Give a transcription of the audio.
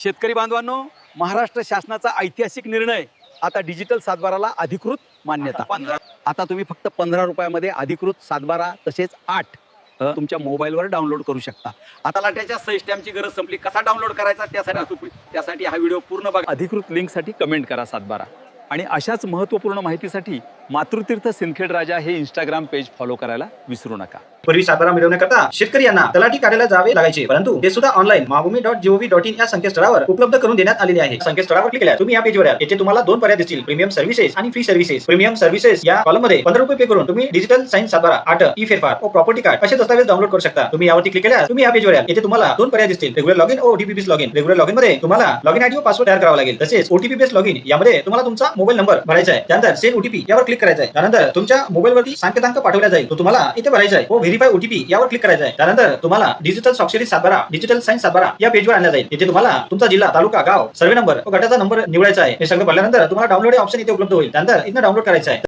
शेतकरी बांधवांनो महाराष्ट्र शासनाचा ऐतिहासिक निर्णय आता डिजिटल सातबाराला अधिकृत मान्यता. आता तुम्ही फक्त पंधरा रुपयामध्ये अधिकृत सातबारा तसेच आठ तुमच्या मोबाईलवर डाउनलोड करू शकता. आता लाट्याच्या सही स्टॅम्पची गरज संपली. कसा डाउनलोड करायचा त्यासाठी त्यासाठी हा व्हिडिओ पूर्ण बघा. अधिकृत लिंकसाठी कमेंट करा सातबारा. आणि अशाच महत्त्वपूर्ण माहितीसाठी मातृतीर्थ सिंदखेड राजा हे इंस्टाग्राम पेज फॉलो करायला विसरू नका. पूर्वी सातबारा मिळवण्याकरता शेतकरी यांना तलाठी कार्यालयात जावे लागायचे परंतु ते सुद्धा online Mahabhumi dot G O V dot in या संकेतस्थळावर उपलब्ध करून देण्यात आलेले आहे. संकेतस्थळावर क्लिक केल्यास तुम्ही या पेजवर येथे तुम्हाला दोन पर्याय दिसतील प्रीमियम सर्व्हिसेस आणि फ्री सर्व्हिसेस प्रीमियम सर्व्हिसेस या कॉलममध्ये पंधरा रुपये पे करून तुम्ही डिजिटल साईन सातबारा आठ ई फेरफार व प्रॉपर्टी कार्ड असे दस्तावेज डाउनलोड करू शकता. तुम्ही यावरती क्लिक केल्यास तुम्ही या पेजवर येथे तुम्हाला दोन पर्याय दिसतील regular login O OTP login regular लॉगिनमध्ये तुम्हाला लॉगिन आयडी व पासवर्ड तयार करावा लागेल. तसेच ओटीपी लॉग इन यामध्ये तुम्हाला तुमचा मोबाईल नंबर भरायचा आहे. त्यानंतर सेंड ओटीपी यावर क्लिक करायचा आहे. त्यानंतर तुमच्या मोबाईलवरती सांकेतांक पाठवला जाईल. तो तुम्हाला इथे भरायचा आहे. व व्हेरीफाय ओटीपी यावर क्लिक करायचा आहे. त्यानंतर तुम्हाला डिजिटल स्वाक्षरी सातबारा डिजिटल सायन्स सातबारा या पेजवर आणला जाईल. इथे तुम्हाला तुमचा जिल्हा तालुका गाव सर्वे नंबर व गटाचा नंबर निवडायचा आहे. हे सगळं भरल्यानंतर तुम्हाला डाउनलोड ऑप्शन इथे उपलब्ध होईल. त्यानंतर इथं डाउनलोड करायचं आहे.